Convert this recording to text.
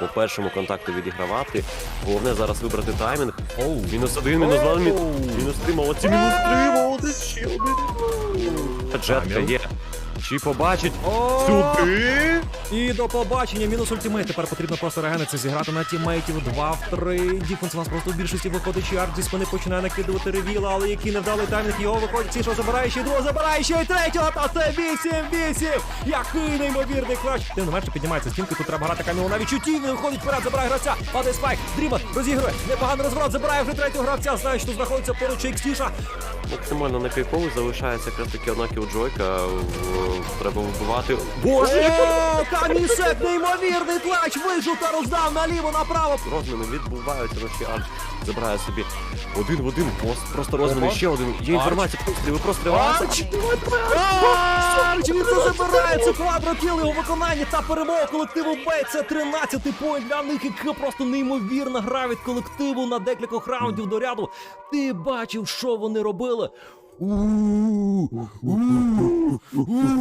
по першому контакту відігравати. Головне зараз вибрати таймінг. Мінус один, мінус два, мінус три, молодці, мінус три, молодець, ще один. Джетка є. Чи побачить О! сюди? І до побачення. Мінус ультимейт. Тепер потрібно просто регениться, зіграти на тімейтів. Два в три. Діфенс у нас просто в більшості виходить чар. Зі спини починає накидувати ревіла, але який невдалий таймінг його виходить. Ці, що забирає ще другого, забирає ще й третього. Та це 8-8. Який неймовірний клач. Тим не менше піднімається стінки. Тут треба грати каміло на відчутті. Він виходить вперед, забирає гравця. Падає спайк. Дрімон розігрує. Непоганий розворот. Забирає вже третього гравця. Знає, що знаходиться поруч Екстіша. Максимально на залишається якраз таки кілджойка. В- Треба вбивати. Боже! О, Камісек, неймовірний клач. Вийшов та роздав наліво, направо. Розміни відбуваються, но Арч забирає собі один в один пост. Просто розміни ще один. Є інформація, постріли, простріли. Арч! Арч! Він це забирає, це квадрокіл його виконання та перемога колективу Бей. Це 13-й поінт для них, яка просто неймовірна гра від колективу на декількох раундів до ряду. Ти бачив, що вони робили? У-у-у! うわ!